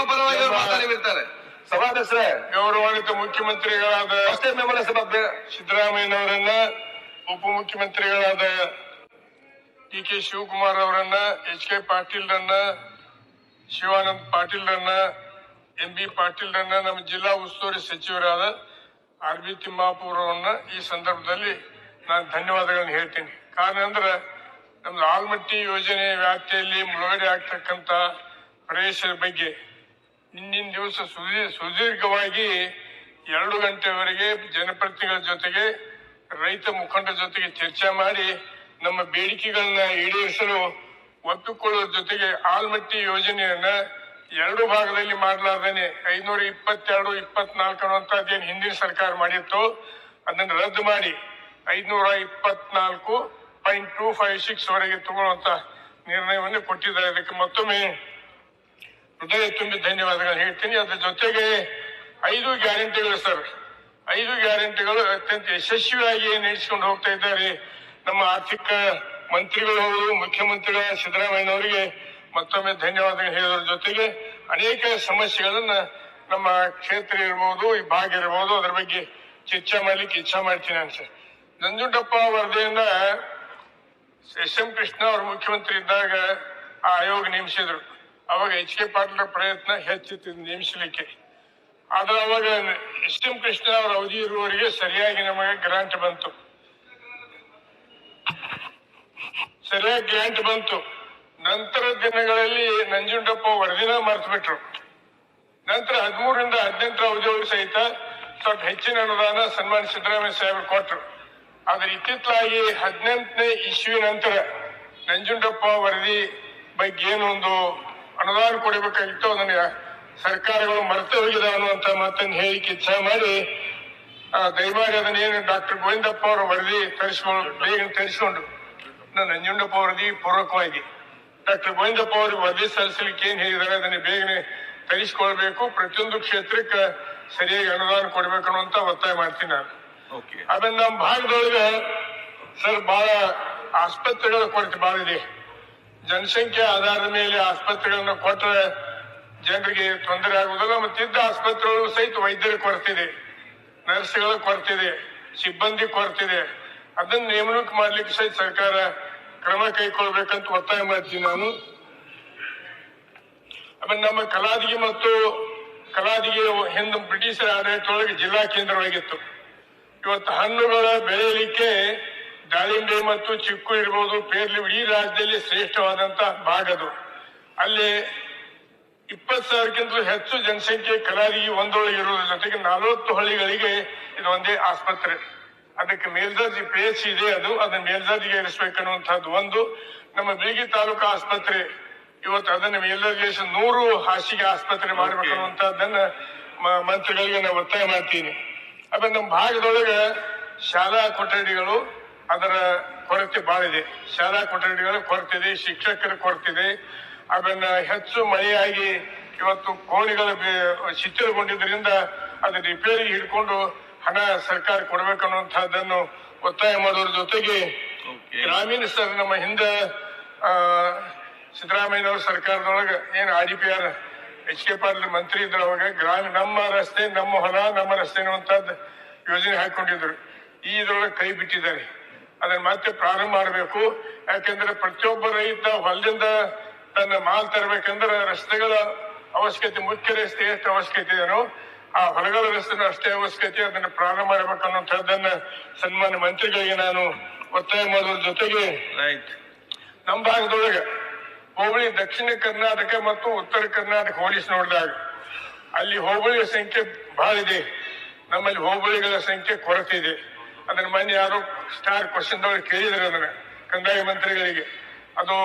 ನಿಮ್ಮ ಪರವಾಗಿ ಅವ್ರು ಸಭಾಧ್ಯಕ್ಷರೇ ಗೌರವಾನ್ವಿತ ಮುಖ್ಯಮಂತ್ರಿಗಳಾದ ಸಿದ್ದರಾಮಯ್ಯನವರನ್ನ ಉಪಮುಖ್ಯಮಂತ್ರಿಗಳಾದ ಡಿ ಕೆ ಶಿವಕುಮಾರ್ ಅವರನ್ನ ಎಚ್ ಕೆ ಪಾಟೀಲ್ರನ್ನ ಶಿವಾನಂದ್ ಪಾಟೀಲ್ರನ್ನ ಎಂ ಬಿ ಪಾಟೀಲ್ರನ್ನ ನಮ್ಮ ಜಿಲ್ಲಾ ಉಸ್ತುವಾರಿ ಸಚಿವರಾದ ಆರ್ ಬಿ ತಿಮ್ಮಾಪುರವನ್ನ ಈ ಸಂದರ್ಭದಲ್ಲಿ ನಾನು ಧನ್ಯವಾದಗಳನ್ನು ಹೇಳ್ತೀನಿ. ಕಾರಣ ಅಂದ್ರೆ ನಮ್ದು ಆಲ್ಮಟ್ಟಿ ಯೋಜನೆ ವ್ಯಾಪ್ತಿಯಲ್ಲಿ ಮುಳುಗಡೆ ಆಗ್ತಕ್ಕಂತ ಪ್ರದೇಶದ ಬಗ್ಗೆ ಇಂದಿನ ದಿವಸ ಸುದೀ, ಸುದೀರ್ಘವಾಗಿ ಎರಡು ಗಂಟೆವರೆಗೆ ಜನಪ್ರತಿನಿಧಿಗಳ ಜೊತೆಗೆ, ರೈತ ಮುಖಂಡರ ಜೊತೆಗೆ ಚರ್ಚೆ ಮಾಡಿ, ನಮ್ಮ ಬೇಡಿಕೆಗಳನ್ನ ಈಡೇರಿಸಲು ಒಪ್ಪಿಕೊಳ್ಳುವ ಜೊತೆಗೆ ಆಲ್ಮಟ್ಟಿ ಯೋಜನೆಯನ್ನ ಎರಡು ಭಾಗದಲ್ಲಿ ಮಾಡಲಾರ್ದೇನೆ ಐನೂರ ಇಪ್ಪತ್ತೆರಡು, ಇಪ್ಪತ್ನಾಲ್ಕು ಅನ್ನುವಂಥದ್ದೇನು ಹಿಂದಿನ ಸರ್ಕಾರ ಮಾಡಿತ್ತು. ಅದನ್ನು ರದ್ದು ಮಾಡಿ ಐನೂರ ಇಪ್ಪತ್ನಾಲ್ಕು ಪಾಯಿಂಟ್ ಟೂ ಫೈವ್ ಸಿಕ್ಸ್ ವರೆಗೆ ತಗೊಳ್ಳುವಂತ ನಿರ್ಣಯವನ್ನು ಕೊಟ್ಟಿದ್ದಾರೆ. ಅದಕ್ಕೆ ಮತ್ತೊಮ್ಮೆ ಹೃದಯ ತುಂಬಿ ಧನ್ಯವಾದಗಳು ಹೇಳ್ತೀನಿ. ಅದ್ರ ಜೊತೆಗೆ ಐದು ಗ್ಯಾರಂಟಿಗಳು ಸರ್. ಐದು ಗ್ಯಾರಂಟಿಗಳು ಅತ್ಯಂತ ಯಶಸ್ವಿಯಾಗಿ ನಡೆಸಿಕೊಂಡು ಹೋಗ್ತಾ ಇದ್ದಾರೆ. ನಮ್ಮ ಆರ್ಥಿಕ ಮಂತ್ರಿಗಳು ಹೌದು, ಮುಖ್ಯಮಂತ್ರಿಗಳ, ಸಿದ್ದರಾಮಯ್ಯನವರಿಗೆ ಮತ್ತೊಮ್ಮೆ ಧನ್ಯವಾದಗಳು ಹೇಳೋದ್ರ ಜೊತೆಗೆ ಅನೇಕ ಸಮಸ್ಯೆಗಳನ್ನ ನಮ್ಮ ಕ್ಷೇತ್ರ ಇರ್ಬೋದು, ಈ ಭಾಗ ಇರ್ಬೋದು, ಅದ್ರ ಬಗ್ಗೆ ಚರ್ಚೆ ಮಾಡ್ಲಿಕ್ಕೆ ಇಚ್ಛಾ ಮಾಡ್ತೀನಿ ಸರ್. ನಂಜುಂಡಪ್ಪ ವರದಿಯಿಂದ ಎಸ್ ಎಂ ಕೃಷ್ಣ ಅವರು ಮುಖ್ಯಮಂತ್ರಿ ಇದ್ದಾಗ ಆ ಆಯೋಗ ನೇಮಿಸಿದ್ರು. ಅವಾಗ ಎಚ್ ಕೆ ಪಾಟೀಲ್ ಪ್ರಯತ್ನ ಹೆಚ್ಚಿತ್ತು ನೇಮಿಸಲಿಕ್ಕೆ ಆದ್ರೆ ಅವಾಗ ಎಸ್ ಎಂ ಕೃಷ್ಣ ಅವರ ಅವಧಿ ಇರುವವರಿಗೆ ಸರಿಯಾಗಿ ನಮಗೆ ಗ್ರಾಂಟ್ ಬಂತು. ಸರಿಯಾಗಿ ಗ್ರಾಂಟ್ ಬಂತು. ನಂತರ ದಿನಗಳಲ್ಲಿ ನಂಜುಂಡಪ್ಪ ವರದಿನ ಮರೆತು ನಂತರ ಹದಿಮೂರರಿಂದ ಹದಿನೆಂಟರ ಅವಧಿಯೊಳಗೆ ಸಹಿತ ಸ್ವಲ್ಪ ಹೆಚ್ಚಿನ ಅನುದಾನ ಸನ್ಮಾನ ಸಿದ್ದರಾಮಯ್ಯ ಸಾಹೇಬರು ಕೊಟ್ಟರು ಆದ್ರೆ ಇತ್ತಿತ್ತಲಾಗಿ ಹದಿನೆಂಟನೇ ಇಸ್ವಿ ನಂತರ ನಂಜುಂಡಪ್ಪ ವರದಿ ಬಗ್ಗೆ ಏನೊಂದು ಅನುದಾನ ಕೊಡಬೇಕಾಗಿತ್ತು ಅದನ್ನ ಸರ್ಕಾರಗಳು ಮರೆತು ಹೋಗಿದೆ ಅನ್ನುವಂತ ಮಾತನ್ನು ಹೇಳಿಕೆ ಇಚ್ಛೆ ಮಾಡಿ ಆ, ದಯಮಾಡಿ ಅದನ್ನ ಏನು ಡಾಕ್ಟರ್ ಗೋವಿಂದಪ್ಪ ಅವರು ವರದಿ ತರಿಸಿಕೊಂಡು ಬೇಗ ತರಿಸಿಕೊಂಡು ನನ್ನ ನಂಜುಂಡಪ್ಪ ವರದಿ ಪೂರ್ವಕವಾಗಿ. ಡಾಕ್ಟರ್ ಗೋವಿಂದಪ್ಪ ಅವರಿಗೆ ವರದಿ ಸಲ್ಲಿಸಲಿಕ್ಕೆ ಏನ್ ಹೇಳಿದ್ದಾರೆ ಅದನ್ನ ಬೇಗನೆ ತರಿಸಿಕೊಳ್ಬೇಕು. ಪ್ರತಿಯೊಂದು ಕ್ಷೇತ್ರಕ್ಕೆ ಸರಿಯಾಗಿ ಅನುದಾನ ಕೊಡ್ಬೇಕು ಅನ್ನುವಂತ ಒತ್ತಾಯ ಮಾಡ್ತೀನಿ ನಾನು. ಓಕೆ ಆಮೇಲೆ ನಮ್ಮ ಭಾಗದೊಳಗೆ ಸರ್ ಬಹಳ ಆಸ್ಪತ್ರೆಗಳ ಕೊರತೆ ಬಹಳ ಇದೆ. ಜನಸಂಖ್ಯೆ ಆಧಾರದ ಮೇಲೆ ಆಸ್ಪತ್ರೆಗಳನ್ನ ಕೊಟ್ಟರೆ ಜನರಿಗೆ ತೊಂದರೆ ಆಗುವುದಿಲ್ಲ ಮತ್ತೆ ಇದ್ದ ಆಸ್ಪತ್ರೆಗಳು ಸಹಿತ ವೈದ್ಯರ ಕೊರತಿದೆ ನರ್ಸ್ಗಳ ಕೊರತಿದೆ ಸಿಬ್ಬಂದಿ ಕೊರತಿದೆ ಅದನ್ನ ನೇಮಕ ಮಾಡ್ಲಿಕ್ಕೆ ಸಹಿತ ಸರ್ಕಾರ ಕ್ರಮ ಕೈಗೊಳ್ಬೇಕಂತ ಒತ್ತಾಯ ಮಾಡ್ತೀನಿ ನಾನು. ಆಮೇಲೆ ನಮ್ಮ ಕಲಾದಿಗೆ ಮತ್ತು ಕಲಾದಿಗೆ ಹಿಂದೆ ಬ್ರಿಟಿಷರ ಆಡಳಿತದೊಳಗೆ ಜಿಲ್ಲಾ ಕೇಂದ್ರವಾಗಿತ್ತು. ಇವತ್ತು ಹಣ್ಣುಗಳ ಬೆಳೆಯಲಿಕ್ಕೆ ದಾಳಿಂಬೆ ಮತ್ತು ಚಿಕ್ಕು ಇರ್ಬೋದು ಪೇರ್ಲಿ ಈ ರಾಜ್ಯದಲ್ಲಿ ಶ್ರೇಷ್ಠವಾದಂತ ಭಾಗ ಅದು. ಅಲ್ಲಿ ಇಪ್ಪತ್ತು ಸಾವಿರಕ್ಕಿಂತ ಹೆಚ್ಚು ಜನಸಂಖ್ಯೆ ಕಲಾರಿ ಒಂದೊಳಗೆ ಇರೋದ್ರ ಜೊತೆಗೆ ನಲವತ್ತು ಹಳ್ಳಿಗಳಿಗೆ ಇದೊಂದೇ ಆಸ್ಪತ್ರೆ. ಅದಕ್ಕೆ ಮೇಲ್ದರ್ಜೆ ಪಿ ಎಚ್ ಇದೆ ಅದು. ಅದನ್ನ ಮೇಲ್ದರ್ಜೆಗೆ ಏರಿಸಬೇಕನ್ನುವಂತಹದ್ದು ಒಂದು. ನಮ್ಮ ಬೀಗಿ ತಾಲೂಕು ಆಸ್ಪತ್ರೆ, ಇವತ್ತು ಅದನ್ನ ಮೇಲ್ದರ್ಜೆ ನೂರು ಹಾಸಿಗೆ ಆಸ್ಪತ್ರೆ ಮಾಡಬೇಕನ್ನುವಂತಹದ್ದನ್ನ ಮಂತ್ರಿಗಳಿಗೆ ನಾನು ಒತ್ತಾಯ ಮಾಡ್ತೀನಿ. ಆಮೇಲೆ ನಮ್ಮ ಭಾಗದೊಳಗೆ ಶಾಲಾ ಕೊಠಡಿಗಳು ಅದರ ಕೊರತೆ ಬಹಳ ಇದೆ. ಶಾಲಾ ಕೊಠಡಿಗಳ ಕೊರತೆ ಇದೆ ಶಿಕ್ಷಕರ ಕೊರತೆ ಇದೆ. ಅದನ್ನ ಹೆಚ್ಚು ಮಳೆಯಾಗಿ ಇವತ್ತು ಕೋಣೆಗಳು ಶಿಥಿಲಗೊಂಡಿದ್ದರಿಂದ ಅದು ರಿಪೇರಿಗೆ ಹಿಡ್ಕೊಂಡು ಹಣ ಸರ್ಕಾರ ಕೊಡಬೇಕನ್ನುವಂತಹದ್ದನ್ನು ಒತ್ತಾಯ ಮಾಡೋದ್ರ ಜೊತೆಗೆ ಗ್ರಾಮೀಣ ಸರ್ ನಮ್ಮ ಹಿಂದೆ ಸಿದ್ದರಾಮಯ್ಯನವ್ರ ಸರ್ಕಾರದೊಳಗೆ ಏನು R D P R H K Patil ಮಂತ್ರಿ ಇದ್ರು ಅವಾಗ ಗ್ರಾಮ ನಮ್ಮ ರಸ್ತೆ ನಮ್ಮ ಹೊಲ ನಮ್ಮ ರಸ್ತೆ ಅನ್ನುವಂಥದ್ದು ಯೋಜನೆ ಹಾಕೊಂಡಿದ್ರು ಈ ಇದ್ರೊಳಗೆ ಕೈ ಬಿಟ್ಟಿದ್ದಾರೆ. ಅದನ್ನ ಮತ್ತೆ ಪ್ರಾರಂಭ ಮಾಡಬೇಕು. ಯಾಕೆಂದ್ರೆ ಪ್ರತಿಯೊಬ್ಬ ರೈತ ಹೊಲದಿಂದ ತನ್ನ ಮಾಲ್ ತರಬೇಕಂದ್ರೆ ರಸ್ತೆಗಳ ಅವಶ್ಯಕತೆ ಮುಖ್ಯ ರಸ್ತೆ ಎಷ್ಟು ಅವಶ್ಯಕತೆ ಏನೋ ಆ ಹೊಲಗಳ ರಸ್ತೆನೂ ಅಷ್ಟೇ ಅವಶ್ಯಕತೆ. ಅದನ್ನ ಪ್ರಾರಂಭ ಮಾಡಬೇಕು ಅನ್ನುವಂಥದ್ದನ್ನ ಸನ್ಮಾನ್ಯ ಮಂತ್ರಿಗಳಿಗೆ ನಾನು ಒತ್ತಾಯ ಮಾಡೋದ್ರ ಜೊತೆಗೆ ರೈಟ್ ನಮ್ಮ ಭಾಗದೊಳಗೆ ಹೋಬಳಿ ದಕ್ಷಿಣ ಕರ್ನಾಟಕ ಮತ್ತು ಉತ್ತರ ಕರ್ನಾಟಕ ಹೋಲಿಸಿ ನೋಡಿದಾಗ ಅಲ್ಲಿ ಹೋಬಳಿಯ ಸಂಖ್ಯೆ ಬಹಳ ಇದೆ. ನಮ್ಮಲ್ಲಿ ಹೋಬಳಿಗಳ ಸಂಖ್ಯೆ ಕೊರತೆ ಇದೆ. ಅದನ್ನ ಮೊನ್ನೆ ಯಾರು ಸ್ಟಾರ್ ಕ್ವಶನ್ ಒಳಗೆ ಕೇಳಿದ್ರೆ ಅದನ್ನ ಕಂದಾಯ ಮಂತ್ರಿಗಳಿಗೆ. ಅದು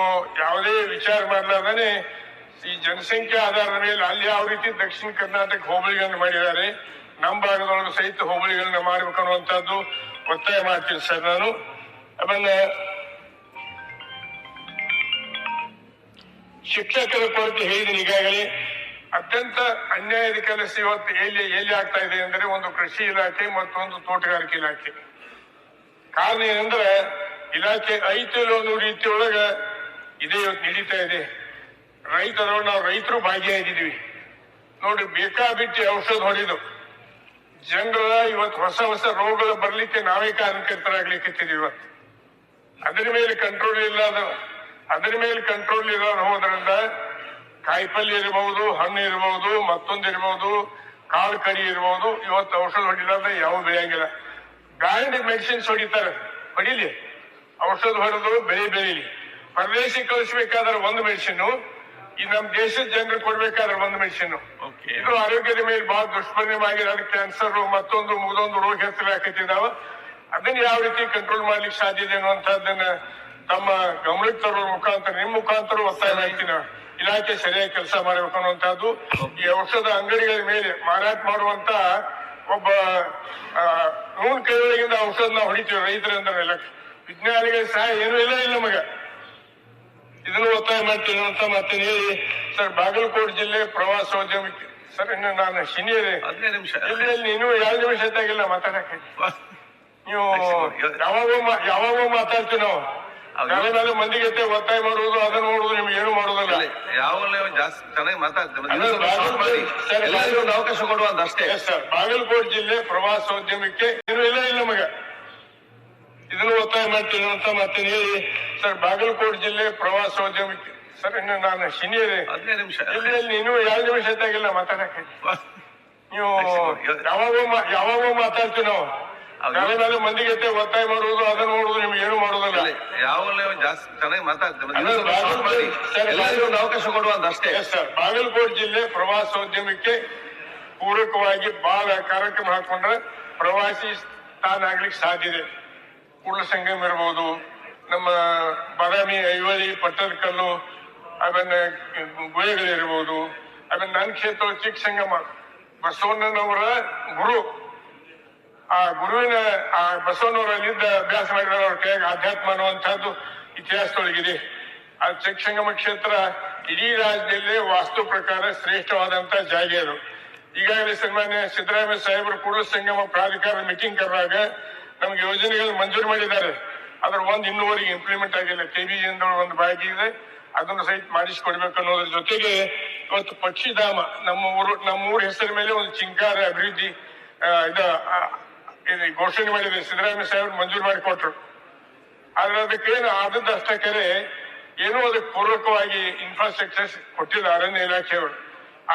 ಯಾವುದೇ ವಿಚಾರ ಮಾಡಲಾರ್ದೇ ಈ ಜನಸಂಖ್ಯೆ ಆಧಾರದ ಮೇಲೆ ಅಲ್ಲಿ ಯಾವ ರೀತಿ ದಕ್ಷಿಣ ಕರ್ನಾಟಕ ಹೋಬಳಿಗಳನ್ನು ಮಾಡಿದ್ದಾರೆ, ನಮ್ಮ ಭಾಗದೊಳಗೆ ಸಹಿತ ಹೋಬಳಿಗಳನ್ನ ಮಾಡ್ಬೇಕು ಅನ್ನುವಂಥದ್ದು ಒತ್ತಾಯ ಮಾಡ್ತೀನಿ ಸರ್ ನಾನು. ಆಮೇಲೆ ಶಿಕ್ಷಕರ ಕೊರತೆ ಹೇಳಿದ್ದೀನಿ ಈಗಾಗಲೇ. ಅತ್ಯಂತ ಅನ್ಯಾಯದ ಕೆಲಸ ಇವತ್ತು ಎಲ್ಲಿ ಎಲ್ಲಿ ಆಗ್ತಾ ಇದೆ ಅಂದ್ರೆ ಒಂದು ಕೃಷಿ ಇಲಾಖೆ ಮತ್ತೊಂದು ತೋಟಗಾರಿಕೆ ಇಲಾಖೆ. ಕಾರಣ ಏನಂದ್ರೆ ಇಲಾಖೆ ಐತಿ ರೀತಿ ರೀತಿಯೊಳಗ ಇದೇ ಇವತ್ತು ನಡೀತಾ ಇದೆ. ರೈತರು, ನಾವು ರೈತರು ಭಾಗಿಯಾಗಿದ್ದೀವಿ ನೋಡಿ, ಬೇಕಾಬಿಟ್ಟಿ ಔಷಧ ಹೊಡೆದು ಜನರ ಇವತ್ತು ಹೊಸ ಹೊಸ ರೋಗಗಳು ಬರ್ಲಿಕ್ಕೆ ನಾವೇ ಕಾರಣಕರ್ತರಾಗ್ಲಿಕ್ಕಿದ್ದೀವಿ ಇವತ್ತು. ಅದರ ಮೇಲೆ ಕಂಟ್ರೋಲ್ ಇಲ್ಲ ಅದು. ಅದ್ರ ಮೇಲೆ ಕಂಟ್ರೋಲ್ ಇಲ್ಲ ಹೋದ್ರಿಂದ ಕಾಯಿಪಲ್ಯ ಇರಬಹುದು ಹಣ್ಣು ಇರಬಹುದು ಮತ್ತೊಂದು ಇರಬಹುದು ಕಾಳು ಕಡಿ ಇರಬಹುದು ಇವತ್ತು ಔಷಧ ಹೊಡಿಲಾರ್ದೆ ಯಾವ ಬೆಳೆಯಂಗಿಲ್ಲ. ಬ್ರ್ಯಾಂಡ್ ಮೆಡಿಸಿನ್ಸ್ ಹೊಡಿತಾರೆ ಹೊಡಿಲಿ. ಔಷಧ ಹೊಡೆದು ಬೆಳೆ ಬೆಳೀಲಿ. ಪರದೇಶಕ್ಕೆ ಕಳಿಸ್ಬೇಕಾದ್ರೆ ಒಂದು ಮೆಡಿಸಿನ್ ಈ ನಮ್ಮ ದೇಶದ ಜನರಿಗೆ ಕೊಡ್ಬೇಕಾದ್ರೆ ಒಂದು ಮೆಡಿಸಿನ್ ಇದು ಆರೋಗ್ಯದ ಮೇಲೆ ಬಹಳ ದುಷ್ಪರಿಣಾಮ ಆಗಿದೆ ಅದು ಕ್ಯಾನ್ಸರ್ ಮತ್ತೊಂದು ಮುಗಿದೊಂದು ರೋಗ ಹೆಸರು ಹೆಸರಾಕತ್ತಿದ್ದಾವ ಅದನ್ನ ಯಾವ ರೀತಿ ಕಂಟ್ರೋಲ್ ಮಾಡ್ಲಿಕ್ಕೆ ಸಾಧ್ಯ ಇದೆ ಅನ್ನುವಂತಹದ್ದನ್ನ ತಮ್ಮ ಗಮನಕ್ಕೆ ತರುವ ಮುಖಾಂತರ ನಿಮ್ಮ ಮುಖಾಂತರ ಒತ್ತಾಯ ಮಾಡ್ತೀನಿ ಇಲಾಖೆ ಸರಿಯಾಗಿ ಕೆಲಸ ಮಾಡಬೇಕು ಅನ್ನುವಂತಹದ್ದು ಈ ಔಷಧ ಅಂಗಡಿಗಳ ಮೇಲೆ ಮಾರಾಟ ಮಾಡುವಂತ ಒಬ್ಬ ನೂನ್ ಕೈಗಳಿಂದ ಔಷಧ ನಾವು ಹೊಡಿತೀವಿ ರೈತರಂದ್ರೆ ವಿಜ್ಞಾನಿಗಳ ಸಹ ಏನೂ ಇಲ್ಲ ಇಲ್ಲ ನಮಗ. ಇದನ್ನು ಒತ್ತಾಯ ಮಾಡ್ತೀನಿ ಅಂತ ಮತ್ತೆ ಹೇಳಿ. ಸರ್ ಬಾಗಲಕೋಟೆ ಜಿಲ್ಲೆ ಪ್ರವಾಸೋದ್ಯಮಕ್ಕೆ. ಸರ್ ಇನ್ನು ನಾನು ಹದಿನೈದು ನಿಮಿಷ. ಇಲ್ಲಿ ಇಲ್ಲಿ ಇನ್ನೂ ಎರಡು ನಿಮಿಷ ಆಗಿಲ್ಲ ಮಾತಾಡಕ್ಕೆ. ನೀವು ಯಾವಾಗ ಯಾವಾಗ ಮಾತಾಡ್ತೀವಿ ನಾವು. ಹೌದು. ಯಾರ ಮೇಲೆ ಮಂದಿಗೆ ಒತ್ತಾಯ ಮಾಡುವುದು ಅದನ್ನ ಮಾಡುವುದು ನಿಮ್ಗೆ ಏನು ಮಾಡೋದಿಲ್ಲ ಯಾವಾಗಲೇ ಜಾಸ್ತಿ ಚೆನ್ನಾಗಿ ಎಲ್ಲರಿಗೂ ಒಂದು ಅವಕಾಶ ಕೊಡುವಂತ ಅಷ್ಟೇ. ಸರ್ ಬಾಗಲಕೋಟೆ ಜಿಲ್ಲೆ ಪ್ರವಾಸೋದ್ಯಮಕ್ಕೆ ಇಲ್ಲ ಇಲ್ಲ ನಮಗ ಇದನ್ನು ಒತ್ತಾಯ ಮಾಡ್ತೀನಿ ಅಂತ ಮತ್ತೆ ಹೇಳಿ. ಸರ್ ಬಾಗಲಕೋಟೆ ಜಿಲ್ಲೆ ಪ್ರವಾಸೋದ್ಯಮಕ್ಕೆ ಸರ್ ಇನ್ನು ನಾನು ಸೀನಿಯರ್ ಹದಿನೈದು ನಿಮಿಷ. ಇಲ್ಲಿ ಇಲ್ಲಿ ಇನ್ನೂ ಎರಡು ನಿಮಿಷ ಆಗಿಲ್ಲ ಮಾತಾಡಕ್ಕೆ. ನೀವು ಯಾವಾಗೂ ಯಾವಾಗೂ ಯಾವಾಗ ಮಾತಾಡ್ತೀವಿ ನಾವು. ಮಂದಿಗೆ ಒತ್ತಾಯ ಮಾಡುವುದು ಅದನ್ನ ನೋಡುವುದು ನಿಮ್ಗೆ ಏನು ಯಾವಾಗಲೇ ಜಾಸ್ತಿ ಚೆನ್ನಾಗಿ ಸರ್, ಎಲ್ಲರಿಗೂ ಒಂದು ಅವಕಾಶ ಕೊಡುವಂತ ಅಷ್ಟೇ. ಸರ್ ಬಾಗಲಕೋಟೆ ಜಿಲ್ಲೆ ಪ್ರವಾಸೋದ್ಯಮಕ್ಕೆ ಪೂರಕವಾಗಿ ಬಹಳ ಕಾರ್ಯಕ್ರಮ ಹಾಕೊಂಡ್ರೆ ಪ್ರವಾಸಿ ಸ್ಥಾನ ಆಗ್ಲಿಕ್ಕೆ ಸಾಧ್ಯ ಇದೆ. ಕುಳ್ಳ ಸಂಗಮ ಇರ್ಬೋದು ನಮ್ಮ ಬಾದಾಮಿ ಐವರಿ ಪಟ್ಟದಕಲ್ಲು ಆಮೇಲೆ ಗುಹೆಗಳಿರ್ಬೋದು ಆಮೇಲೆ ನನ್ನ ಕ್ಷೇತ್ರ ಚಿಕ್ಕ ಸಂಗಮ ಬಸವಣ್ಣನವರ ಗುರು. ಆ ಗುರುವಿನ ಆ ಬಸವನವರಲ್ಲಿದ್ದ ಅಭ್ಯಾಸ ಮಾಡಿರೋ ಕೈಯಾಗ ಆಧ್ಯಾತ್ಮ ಅನ್ನುವಂಥದ್ದು ಇತಿಹಾಸದೊಳಗಿದೆ. ಆ ಚಕ್ ಸಂಗಮ ಕ್ಷೇತ್ರ ಇಡೀ ರಾಜ್ಯದಲ್ಲೇ ವಾಸ್ತು ಪ್ರಕಾರ ಶ್ರೇಷ್ಠವಾದಂತ ಜಾಗ ಅದು. ಈಗಾಗಲೇ ಸನ್ಮಾನ್ಯ ಸಿದ್ದರಾಮಯ್ಯ ಸಾಹೇಬರು ಕೂಡಲ ಸಂಗಮ ಪ್ರಾಧಿಕಾರ ಮೀಟಿಂಗ್ ಕರೆದಾಗ ನಮ್ಗೆ ಯೋಜನೆಗಳು ಮಂಜೂರು ಮಾಡಿದ್ದಾರೆ. ಅದ್ರ ಒಂದು ಇನ್ನೂವರೆಗೆ ಇಂಪ್ಲಿಮೆಂಟ್ ಆಗಿಲ್ಲ. ಕೆಬಿ ಒಂದು ಬಾಕಿ ಇದೆ. ಅದನ್ನು ಸಹಿತ ಮಾಡಿಸಿಕೊಡ್ಬೇಕು ಅನ್ನೋದ್ರ ಜೊತೆಗೆ ಇವತ್ತು ಪಕ್ಷಿಧಾಮ, ನಮ್ಮ ಊರು, ನಮ್ಮ ಊರ ಹೆಸರ ಮೇಲೆ ಒಂದು ಚಿಂಕಾರ ಅಭಿವೃದ್ಧಿ ಇದು ಇದು ಘೋಷಣೆ ಮಾಡಿದೆ ಸಿದ್ದರಾಮಯ್ಯ ಸಾಹೇಬರು ಮಂಜೂರು ಮಾಡಿಕೊಟ್ರು. ಆದ್ರೆ ಅದಕ್ಕೇನು ಆದದ್ದು ಅಷ್ಟಕ್ಕರೆ ಏನೂ ಅದಕ್ಕೆ ಪೂರ್ವಕವಾಗಿ ಇನ್ಫ್ರಾಸ್ಟ್ರಕ್ಚರ್ ಕೊಟ್ಟಿಲ್ಲ ಅರಣ್ಯ ಇಲಾಖೆಯವರು.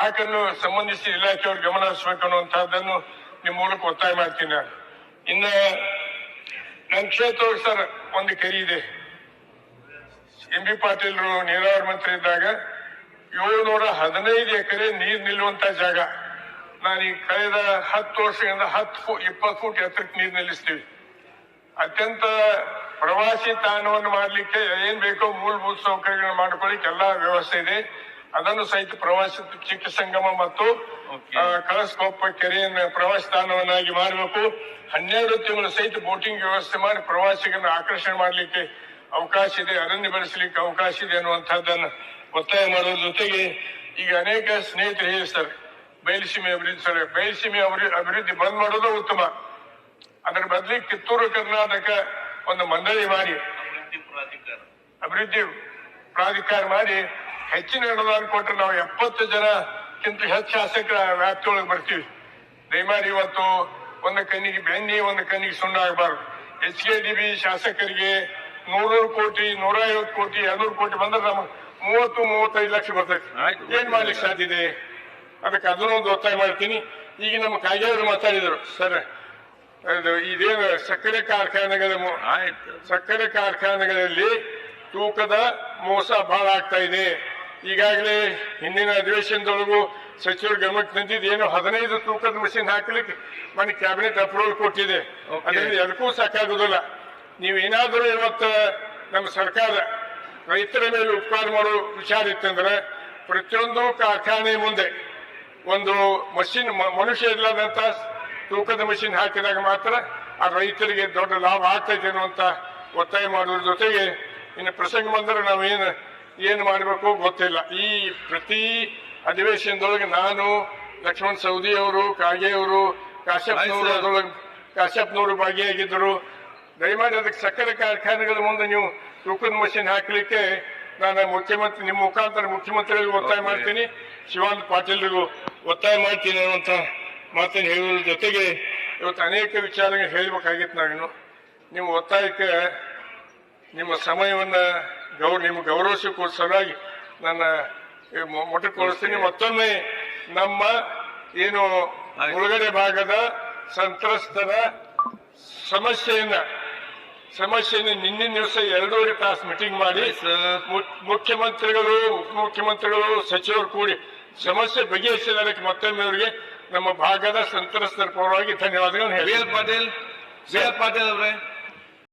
ಆಕನ್ನು ಸಂಬಂಧಿಸಿ ಇಲಾಖೆಯವರು ಗಮನ ಹರಿಸಬೇಕು ಅನ್ನುವಂತಹದ್ದನ್ನು ನಿಮ್ಮ ಮೂಲಕ ಒತ್ತಾಯ ಮಾಡ್ತೀನಿ ನಾನು. ಇನ್ನ ನನ್ನ ಕ್ಷೇತ್ರ ಸರ್ ಒಂದು ಕೆರೆ ಇದೆ. ಎಂ ಬಿ ಪಾಟೀಲ್ರು, ನೀರಾವರಿ ಮಂತ್ರಿ ಇದ್ದಾಗ ಏಳ್ನೂರ ಹದಿನೈದು ಎಕರೆ ನೀರು ನಿಲ್ಲುವಂತ ಜಾಗ. ನಾನು ಈ ಕಳೆದ ಹತ್ತು ವರ್ಷದಿಂದ ಹತ್ತು ಇಪ್ಪತ್ತು ಫೂಟ್ ಎತ್ತರಕ್ಕೆ ನೀರು ನಿಲ್ಲಿಸ್ತೀವಿ. ಅತ್ಯಂತ ಪ್ರವಾಸಿ ತಾಣವನ್ನು ಮಾಡಲಿಕ್ಕೆ ಏನ್ ಬೇಕೋ ಮೂಲಭೂತ ಸೌಕರ್ಯಗಳನ್ನು ಮಾಡ್ಕೊಳ್ಳಿಕ್ಕೆ ಎಲ್ಲಾ ವ್ಯವಸ್ಥೆ ಇದೆ. ಅದನ್ನು ಸಹಿತ ಪ್ರವಾಸಿ ಚಿಕ್ಕ ಸಂಗಮ ಮತ್ತು ಕಳಸಕೊಪ್ಪ ಕೆರೆಯನ್ನು ಪ್ರವಾಸಿ ತಾಣವನ್ನಾಗಿ ಮಾಡಬೇಕು. ಹನ್ನೆರಡು ತಿಂಗಳು ಸಹಿತ ಬೋಟಿಂಗ್ ವ್ಯವಸ್ಥೆ ಮಾಡಿ ಪ್ರವಾಸಿಗರನ್ನು ಆಕರ್ಷಣೆ ಮಾಡಲಿಕ್ಕೆ ಅವಕಾಶ ಇದೆ ಅರಣ್ಯ ಬೆಳೆಸಲಿಕ್ಕೆ ಅವಕಾಶ ಇದೆ ಅನ್ನುವಂಥದ್ದನ್ನು ಒತ್ತಾಯ ಮಾಡುವ ಜೊತೆಗೆ ಈಗ ಅನೇಕ ಸ್ನೇಹಿತರು ಹೇಳಿಸ್ತಾರೆ ಬಯಲುಸೀಮೆ ಅಭಿವೃದ್ಧಿ ಸರಿ ಬಯಲುಸೀಮೆ ಅಭಿವೃದ್ಧಿ ಅಭಿವೃದ್ಧಿ ಬಂದ್ ಮಾಡೋದು ಉತ್ತಮ. ಅದರ ಬದಲಿಗೆ ಕಿತ್ತೂರು ಕರ್ನಾಟಕ ಒಂದು ಮಂಡಳಿ ಮಾಡಿ. ಅಭಿವೃದ್ಧಿ ಪ್ರಾಧಿಕಾರ. ಮಾಡಿ ಹೆಚ್ಚಿನ ಅನುದಾನ ಕೊಟ್ಟರೆ ನಾವು ಎಪ್ಪತ್ತು ಜನಕ್ಕಿಂತ ಹೆಚ್ಚು ಶಾಸಕರ ವ್ಯಾಪ್ತಿಯೊಳಗೆ ಬರ್ತೀವಿ. ದಯಮಾಡಿ ಇವತ್ತು ಒಂದು ಕಣ್ಣಿಗೆ ಬೆನ್ನಿ ಒಂದು ಕಣ್ಣಿಗೆ ಸುಣ್ಣ ಆಗಬಾರ್ದು ಎಚ್ ಕೆ ಡಿ ಬಿ ಶಾಸಕರಿಗೆ ನೂರೂರು ಕೋಟಿ ನೂರ ಐವತ್ತು ಕೋಟಿ ಎರಡ್ನೂರು ಕೋಟಿ ಬಂದ್ರೆ ನಮ್ಗೆ ಮೂವತ್ತು ಮೂವತ್ತೈದು ಲಕ್ಷ ಬರ್ತೈತೆ. ಏನ್ ಮಾಡ್ಲಿಕ್ಕೆ ಸಾಧ್ಯ ಇದೆ? ಅದಕ್ಕೆ ಅದನ್ನು ಒಂದು ಒತ್ತಾಯ ಮಾಡ್ತೀನಿ. ಈಗ ನಮ್ಮ ಕಾಯ್ದೆಯವರು ಮಾತಾಡಿದರು ಸರ್ ಅದು ಇದೇನು ಸಕ್ಕರೆ ಕಾರ್ಖಾನೆಗಳ ಸಕ್ಕರೆ ಕಾರ್ಖಾನೆಗಳಲ್ಲಿ ತೂಕದ ಮೋಸ ಬಹಳ ಆಗ್ತಾ ಇದೆ. ಈಗಾಗಲೇ ಹಿಂದಿನ ಅಧಿವೇಶನದೊಳಗೂ ಸಚಿವರು ಗಮನಕ್ಕೆ ತಂದಿದ್ದು ಏನು ಹದಿನೈದು ತೂಕದ ಮಷಿನ್ ಹಾಕಲಿಕ್ಕೆ ಮನೆ ಕ್ಯಾಬಿನೆಟ್ ಅಪ್ರೂವಲ್ ಕೊಟ್ಟಿದೆ. ಅದರಿಂದ ಎದಕ್ಕೂ ಸಾಕಾಗುದಿಲ್ಲ. ನೀವು ಏನಾದರೂ ಇವತ್ತು ನಮ್ಮ ಸರ್ಕಾರ ರೈತರ ಮೇಲೆ ಉಪಕಾರ ಮಾಡೋ ವಿಚಾರ ಇತ್ತಂದ್ರೆ ಪ್ರತಿಯೊಂದು ಕಾರ್ಖಾನೆ ಮುಂದೆ ಒಂದು ಮಷಿನ್ ಮನುಷ್ಯ ಇಲ್ಲದಂತ ತೂಕದ ಮಷಿನ್ ಹಾಕಿದಾಗ ಮಾತ್ರ ಆ ರೈತರಿಗೆ ದೊಡ್ಡ ಲಾಭ ಆಗ್ತೈತೆ ಅನ್ನುವಂತ ಒತ್ತಾಯ ಮಾಡೋದ್ರ ಜೊತೆಗೆ ಇನ್ನು ಪ್ರಸಂಗ ಬಂದ್ರೆ ನಾವೇನು ಏನು ಏನು ಮಾಡಬೇಕು ಗೊತ್ತಿಲ್ಲ ಈ ಪ್ರತಿ ಅಧಿವೇಶನದೊಳಗೆ ನಾನು ಲಕ್ಷ್ಮಣ್ ಸೌದಿ ಅವರು ಕಾಗೆ ಅವರು ಕಾಶ್ಯಪ್ನವರು. ಅದರೊಳಗೆ ಕಾಶ್ಯಪ್ನವರು ಭಾಗಿಯಾಗಿದ್ದರು ದಯಮಾಡಿ ಅದಕ್ಕೆ ಸಕ್ಕರೆ ಕಾರ್ಖಾನೆಗಳ ಮುಂದೆ ನೀವು ತೂಕದ ಮಷಿನ್ ಹಾಕ್ಲಿಕ್ಕೆ ನಾನು ಮುಖ್ಯಮಂತ್ರಿ ನಿಮ್ಮ ಮುಖಾಂತರ ಮುಖ್ಯಮಂತ್ರಿಗಳಿಗೆ ಒತ್ತಾಯ. ಮಾಡ್ತೀನಿ. ಶಿವಾನಂದ ಪಾಟೀಲ್ರಿಗೂ ಒತ್ತಾಯ ಮಾಡ್ತೀನಿ ಅನ್ನುವಂಥ ಮಾತನ್ನು ಹೇಳುವುದ್ರ ಜೊತೆಗೆ ಇವತ್ತು ಅನೇಕ ವಿಚಾರಗಳು ಹೇಳಬೇಕಾಗಿತ್ತು ನಾನು. ನಿಮ್ಮ ಒತ್ತಾಯಕ್ಕೆ ನಿಮ್ಮ ಸಮಯವನ್ನು ಗೌರ ನಿಮ್ಮ ಗೌರವಿಸಕ್ಕೂ ಸಲುವಾಗಿ ನನ್ನ ಮೊಟಕುಗೊಳಿಸ್ತೀನಿ. ಮತ್ತೊಮ್ಮೆ ನಮ್ಮ ಏನು ಒಳಗಡೆ ಭಾಗದ ಸಂತ್ರಸ್ತರ ಸಮಸ್ಯೆಯನ್ನ ಸಮಸ್ಯೆಯನ್ನು ನಿನ್ನೆ ದಿವಸ ಎರಡೂವರೆ ತಾಸು ಮೀಟಿಂಗ್ ಮಾಡಿ ಮುಖ್ಯಮಂತ್ರಿಗಳು ಉಪಮುಖ್ಯಮಂತ್ರಿಗಳು ಸಚಿವರು ಕೂಡಿ ಸಮಸ್ಯೆ ಬಗೆಹರಿಸಿದಕ್ಕೆ ಮತ್ತೊಮ್ಮೆ ಅವರಿಗೆ ನಮ್ಮ ಭಾಗದ ಸಂತ್ರಸ್ತರ ಪರವಾಗಿ ಧನ್ಯವಾದಗಳನ್ನು ಹೇಳಿ ಪಾಟೀಲ್ ಬಿ ಪಾಟೀಲ್ ಅವರೇ.